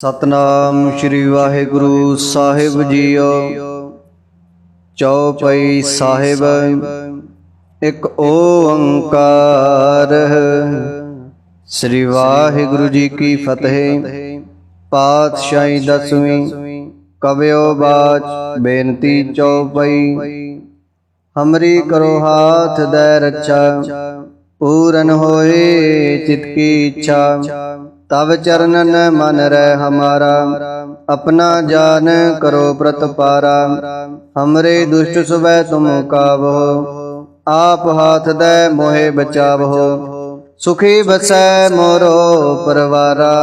ਸਤਨਾਮ ਸ੍ਰੀ ਵਾਹਿਗੁਰੂ ਸਾਹਿਬ ਜੀਓ। ਚੌਪਈ ਸਾਹਿਬ, ਇੱਕ ਓੰਕਾਰ। ਸ੍ਰੀ ਵਾਹਿਗੁਰੂ ਜੀ ਕੀ ਫਤਿਹ। ਪਾਤਸ਼ਾਹੀ ਦਸਵੀਂ ਕਵਿਓ ਬਾਚ, ਬੇਨਤੀ ਚੌਪਈ ਹਮਰੀ ਕਰੋ ਹਾਥ ਦੈ ਰੱਛਾ ਪੂਰਨ ਹੋਏ ਚਿਤ ਕੀ ਇੱਛਾ। ਤਬ ਚਰਨਨ ਮਨ ਰਹਿ ਹਮਾਰਾ, ਆਪਣਾ ਜਾਨ ਕਰੋ ਪ੍ਰਤਪਾਰਾ ਹਮਰੇ ਦੁਸ਼ਟ ਸੁਬੈ ਤੁਮ ਕਾਵੋ, ਆਪ ਹਾਥ ਦੈ ਮੋਹਿ ਬਚਾਵੋ। ਸੁਖੀ ਬਸੈ ਮੋਰੋ ਪਰਵਾਰਾ,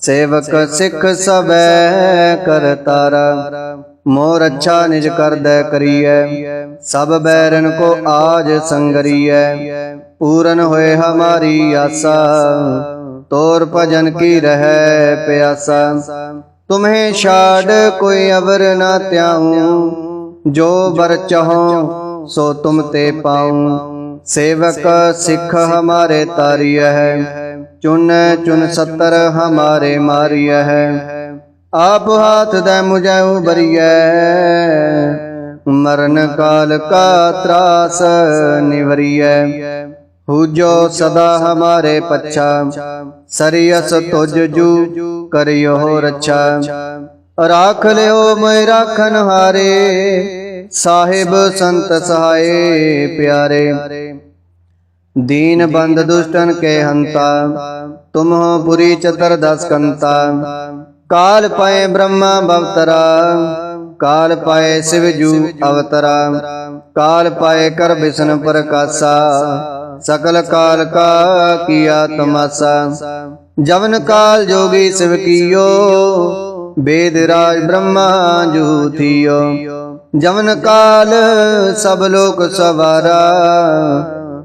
ਸੇਵਕ ਸਿੱਖ ਸਬੈ ਕਰਤਾਰਾ ਮੋਰ ਅੱਛਾ ਨਿਜ ਕਰਦੈ ਕਰੀਐ, ਸਭ ਬੈਰਨ ਕੋ ਆਜ ਸੰਗਰੀਐ। ਪੂਰਨ ਹੋਏ ਹਮਾਰੀ ਆਸਾ। ਤੋਰ ਭਜਨ ਕੀ ਰਹੈ ਪਿਆਸਾ? ਤੁਮਹੇ ਛਾੜ ਕੋਈ ਅਵਰ ਨਾ ਤਿਆਉ ਜੋ ਵਰ ਚਾਹੋ, ਸੋ ਤੁਮ ਤੇ ਪਾਉ। ਸੇਵਕ ਸਿੱਖ ਹਮਾਰੇ ਤਾਰੀਯ ਹੈ। ਚੁਨ ਚੁਨ ਸਤਰ ਹਮਾਰੇ ਮਾਰੀਯ ਹੈ। ਆਪ ਹਾਥ ਦੇ ਮੁਝੈ ਉਬਰੀਐ ਮਰਨ ਕਾਲ ਕਾ ਤਰਾਸ ਨਿਵਰੀਐ। निवरिय हुजो सदा हमारे पच्छा सरियस तुझ जू करियो रच्छा राख लियो मैं राखन हारे ਸਾਹਿਬ ਸੰਤ ਸਹਾਏ ਪਿਆਰੇ ਦੀਨ ਬੰਦ ਦੁਸ਼ਟਨ ਕੇ ਹੰਤਾ ਤੁਮ ਹੋ ਪੁਰੀ ਚਤਰ ਦਸ ਕੰਤਾ ਕਾਲ ਪਾਏ ਬ੍ਰਹਮਾ ਬਵਤਰਾ ਕਾਲ ਪਾਏ ਸਿਵ ਜੂ ਅਵਤਰਾ ਕਾਲ ਪਾਏ ਕਰ ਬਿਸ਼ਨ ਪ੍ਰਕਾਸ਼ਾ ਸਕਲ ਕਾਲ ਕਾ ਕੀਆ ਤਮਾਸਾ ਜਵਨ ਕਾਲ ਜੋਗੀ ਸਿਵ ਕੀਓ। ਵੇਦ ਰਾਜ ਬ੍ਰਹਮਾ ਜੂਥੀਓ ਜਵਨ ਕਾਲ ਸਭ ਲੋਕ ਸਵਾਰਾ।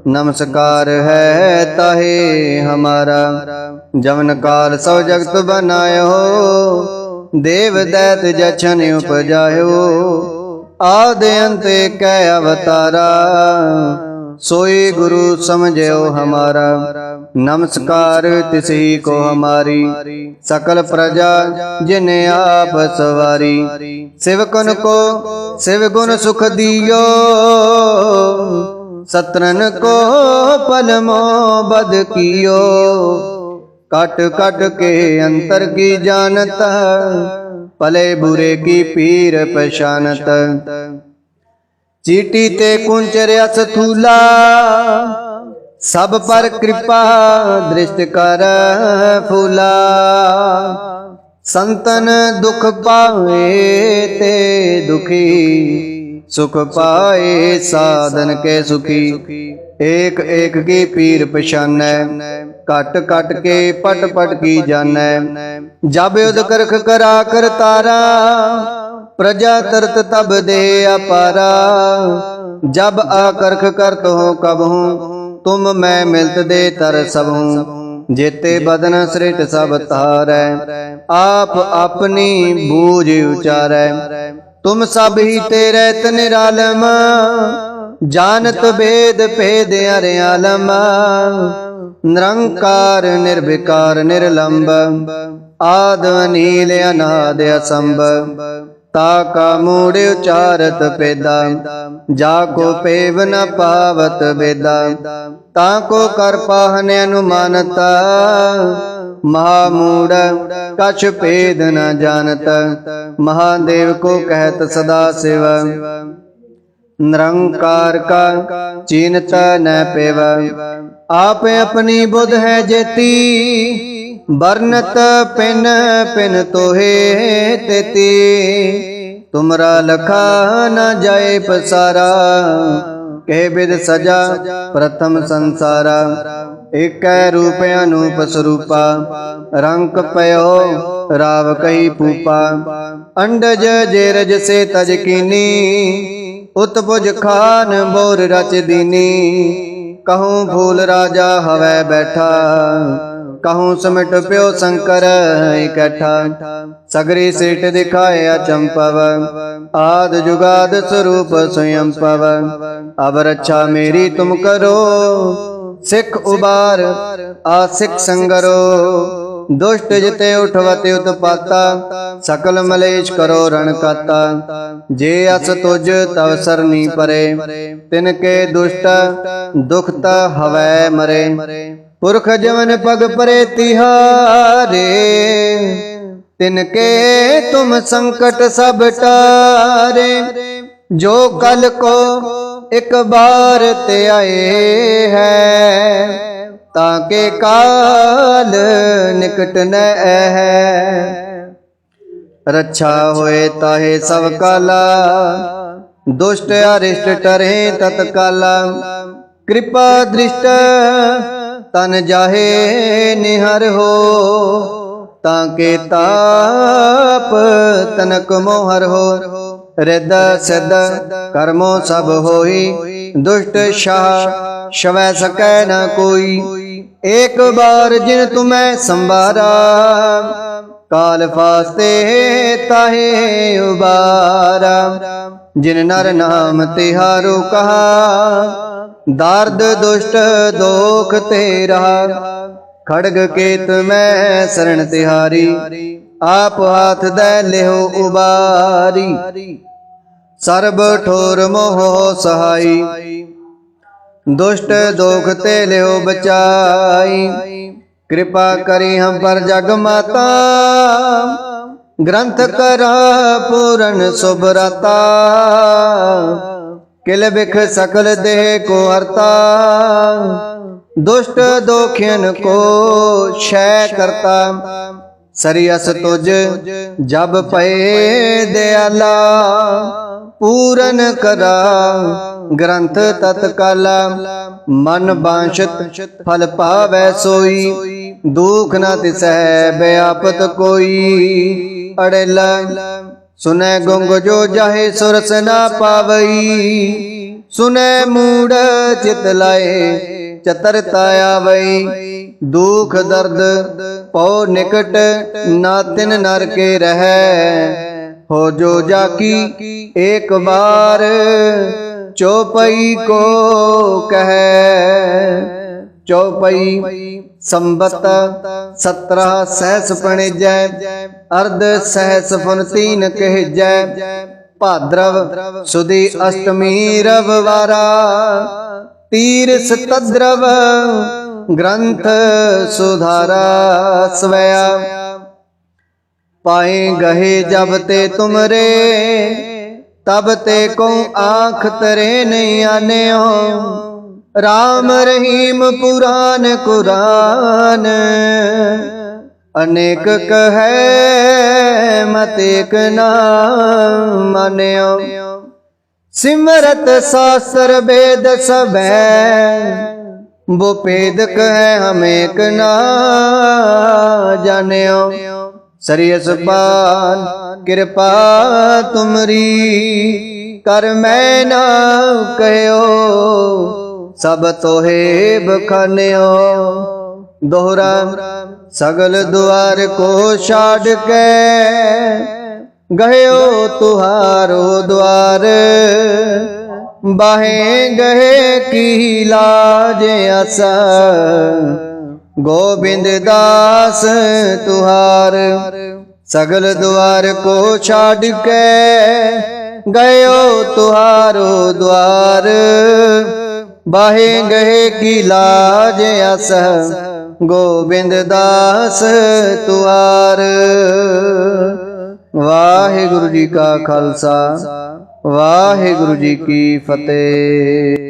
ਨਮਸਕਾਰ ਹੈ ਤਾਹੇ ਹਮਾਰਾ। ਜਵਨ ਕਾਲ ਸਭ ਜਗਤ ਬਨਾਇਓ। ਦੇਵ ਦੈਤ ਜਛਨ ਉਪਜਾਇਓ। ਆਦਿ ਅੰਤੇ ਕੈ ਅਵਤਾਰਾ। अवतारा सोई गुरु समझो हमारा नमस्कार तिसही को हमारी सकल प्रजा जिने आप सवारी सेवकन को शिव गुण सुख दियो सत्रन को पलमो बद कियो कट कट के अंतर की जानत पले बुरे की पीर पहचानत ਚੀਟੀ ਤੇ ਕੁੰਚਰ ਅਸ ਥੂਲਾ ਸਭ ਪਰ ਕਿਰਪਾ ਦ੍ਰਿਸ਼ਟ ਕਰ ਫੂਲਾ। ਸੰਤਨ ਦੁਖ ਪਾਏ ਤੇ ਦੁਖੀ ਸੁਖ ਪਾਏ ਸਾਧਨ ਕੇ ਸੁਖੀ। ਏਕ ਏਕ ਕੀ ਪੀਰ ਪਛਾਨੈ ਕਟ ਕਟ ਕੇ ਪਟ ਪਟ ਕੀ ਜਾਣੈ ਜਬ ਉਦ ਕਰਖ ਕਰਾ ਕਰਤਾਰਾ प्रजा तरत तब दे अपारा जब आकर्ख करत हो कब हूँ तुम मैं मिलत दे तर सब हूँ जेते बदन सृट सब तारै आप अपनी बूझ उचारै तुम सब ही तेरे निरालम जानत भेद भेद अरियालम निरंकार निर्विकार निर्लंब आद नील अनाद असंभ ਤਾ ਕਾ ਮੂੜ ਉਚਾਰਤ ਪੇਦਾ, ਜਾ ਕੋ ਪੇਵ ਨ ਪਾਵਤ ਬੇਦਾ ਤਾ ਕੋ ਕਰ ਪਾਹਨ ਅਨੁਮਾਨਤਾ, ਮਹਾ ਮੂੜ ਕਛ ਭੇਦ ਨ ਜਾਣਤ, ਮਹਾਦੇਵ ਕੋ ਕਹਿਤ ਸਦਾ ਸਿਵ। ਨਿਰੰਕਾਰ ਕਾ ਚੀਨਤ ਨ ਪੇਵ, ਆਪ ਆਪਣੀ ਬੁੱਧ ਹੈ ਜੇਤੀ ਬਰਨਤ ਪਿਨ ਪਿਨ ਤੋਹੇ ਤੇਤੀ। ਤੁਮਰਾ ਲਖਾ ਨ ਜਾਏ ਪਸਾਰਾ। ਕਹਿ ਬਿਦ ਸਜਾ ਪ੍ਰਥਮ ਸੰਸਾਰਾ। ਏਕੈ ਰੂਪ ਅਨੂਪ ਸਰੂਪਾ। ਰੰਗ ਪਇਓ ਰਾਵ ਕਈ ਪੂਪਾ। ਅੰਡਜ ਜੇਰਜ ਸੇ ਤਜ ਕੀਨੀ। ਉਤਪੁਜ ਖਾਨ ਬੋਰ ਰਚ ਦੀਨੀ। ਕਹੂੰ ਭੂਲ ਰਾਜਾ ਹਵੈ ਬੈਠਾ। ਕਹੂੰ ਸਮਟ ਪਿਓ ਸ਼ੰਕਰ, ਇਕੱਠਾ। ਸਗਰੀ ਸੀਟ ਦਿਖਾਇਆ ਚੰਪਵ। ਆਦ ਜੁਗਾਦ ਸਰੂਪ ਸਯੰ ਪਵ। ਅਬ ਰੱਛਾ ਮੇਰੀ ਤੁਮ ਕਰੋ, ਸਿੱਖ ਉਬਾਰ ਆ ਸਿੱਖ ਸੰਗਰੋ। ਦੁਸ਼ਟ ਜਿਤੇ ਉਠਵਤੇ ਉਤਪਾਤਾ, ਸਕਲ ਮਲੇਸ਼ ਕਰੋ ਰਣ ਕਾਤਾ। ਜੇ ਅਸ ਤੁਜ ਤਵ ਸਰਨੀ ਪਰੇ, ਤਿਨ ਕੇ ਦੁਸ਼ਟ ਦੁਖਤ ਹਵੈ ਮਰੇ। ਪੁਰਖ ਜਵਨ ਪਗ ਪਰੇ ਤਿਹਾਰੇ ਤਿਨ ਕੇ ਤੁਮ ਸੰਕਟ ਸਭ ਟਾਰੇ। ਜੋ ਕਲ ਕੋ ਇੱਕ ਬਾਰ ਤੇ ਆਏ ਹੈ, ਤਾਂ ਕੇ ਕਾਲ ਨਿਕਟ ਨ ਹੈ ਰੱਛਾ ਹੋਏ ਤਾਹੇ ਸਭ ਕਾਲਾ, ਦੁਸ਼ਟ ਅਰਿਸ਼ਟ ਟਰੇ ਤਤਕਾਲਾ। ਕਿਰਪਾ ਦ੍ਰਿਸ਼ਟ ਤਨ ਜਾਹੇ ਨਿਹਰ ਹੋ, ਤਾਂ ਕੇ ਤਾਪ ਤਨਕ ਮੋਹਰ ਹੋ। ਰਿੱਧ ਸਿੱਧ ਕਰਮੋ ਸਭ ਹੋਈ, ਦੁਸ਼ਟ ਸ਼ਾਹ ਸ਼ਵੈ ਸਕੈ ਨ ਕੋਈ। ਏਕ ਬਾਰ ਜਿਨ ਤੁਮੈ ਸੰਭਾਰਾ, ਕਾਲ ਫਾਸਤੇ ਤਾਹੇ ਉਬਾਰਾ। ਜਿਨ ਨਰ ਨਾਮ ਤਿਹਾਰੋ ਕਹਾ ਦਰਦ ਦੁਸ਼ਟ ਦੋਖ ਤੇ ਰਹਾ ਖੜਗ ਕੇਤ ਮੈਂ ਸਰਣ ਤਿਹਾਰੀ, ਆਪ ਹੱਥ ਦੇ ਲਿਓ ਉਬਾਰੀ। ਸਰਬ ਠੋਰ ਮੋਹ ਸਹਾਈ, ਦੁਸ਼ਟ ਦੋਖ ਤੇ ਲਿਓ ਬਚਾਈ। ਕਿਰਪਾ ਕਰੀ ਹਮ ਪਰ ਜਗ ਮਾਤਾ, ਗ੍ਰੰਥ ਕਰਾ ਪੂਰਨ ਸੁਭਰਤਾ। ਕਿਲ ਬਿਖ ਸਕਲ ਦੇਹ ਕੋ ਹਰਤਾ। ਦੁਸ਼ਟ ਦੋਖਿਨ ਕੋ ਸ਼ੈ ਕਰਤਾ। ਸਰੀਅਸ ਤੁਜ ਜਬ ਪਏ ਦਿਆਲਾ। ਪੂਰਨ ਕਰਾ ਗ੍ਰੰਥ ਤਤਕਾਲ। ਮਨ ਬਾਂਸ਼ਤ ਫਲ ਪਾਵੈ ਸੋਈ। ਦੁਖ ਨਾ ਤਿਸੈ ਬਿਆਪਤ ਕੋਈ। ਅੜੇਲਾ ਸੁਨੈ ਗੁੰਗ ਜੋ ਜਾਹੇ ਸੁਰਸ ਨਾ ਪਾਵਈ। ਸੁਨੈ ਮੂੜ ਚਿਤ ਲਾਏ ਚਤਰਤਾ ਆਵਈ। ਦੁਖ ਦਰਦ ਪਉ ਨਿਕਟ, ਨਾ ਤਿਨ ਨਰ ਕੇ ਰਹੈ। ਹੋ ਜੋ ਜਾਕੀ ਇੱਕ ਬਾਰ ਚੋਪਈ ਕੋ ਕਹੈ। ਚੌਪਈ ਸੰਬਤ 17 ਸਹਿਸ ਪਣਿਜੈ, ਅਰਧ ਸਹਿਸ ਫੁਨ ਤੀਨ ਕਹਿਜੈ। ਭਾਦਰਵ ਸੁਦੀ ਅਸ਼ਟਮੀ ਰਵਵਾਰਾ ਤੀਰ ਸਤਦਰਵ ਗ੍ਰੰਥ ਸੁਧਾਰਾ ਸਵਇਆ। ਪਾਏ ਗਹੇ ਜਬ ਤੇ ਤੁਮਰੇ, ਤਬ ਤੇ ਕੋ ਆਂਖ ਤਰੇ ਨਹੀਂ ਆਨਿਓ। RAM ਰਹੀਮ ਪੁਰਾਨ ਕੁਰਾਨ ਅਨੇਕ ਕਹੈ ਮਤ ਏਕ ਨਾ ਮਾਨਿਓ ਸਿਮਰਤ ਸਾਸਰ ਬੇਦ ਸਭੈ ਬੋ ਪੇਦ ਕਹੈ ਹਮ ਏਕ ਨਾ ਜਾਣਿਓ ਸਰੀਸ ਪਾਨ ਕਿਰਪਾ ਤੁਮਰੀ ਕਰ ਮੈਂ ਨਾ ਕਹਿਓ ਸਭ ਤੋਹੇ ਬਖਾਨਿਓ, ਦੋਹਰਾ ਸਗਲ ਦੁਆਰ ਕੋ ਛਾੜ ਕੇ ਗਹਿਓ ਤੁਹਾਰੋ ਦੁਆਰ। ਬਾਹੇ ਗਏ ਕੀ ਲਾਜ ਅਸ, ਗੋਬਿੰਦ ਦਾਸ ਤੁਹਾਰ। ਸਗਲ ਦੁਆਰ ਕੋ ਛਾੜ ਕੇ ਗਇਓ ਤੁਹਾਰੋ ਦੁਆਰ। ਬਾਹੇ ਗਏ ਕੀ ਲਾਜ ਅਸ? ਗੋਬਿੰਦ ਦਾਸ ਤੁਹਾਰ ਵਾਹਿਗੁਰੂ ਜੀ ਕਾ ਖਾਲਸਾ, ਵਾਹਿਗੁਰੂ ਜੀ ਕੀ ਫਤਿਹ।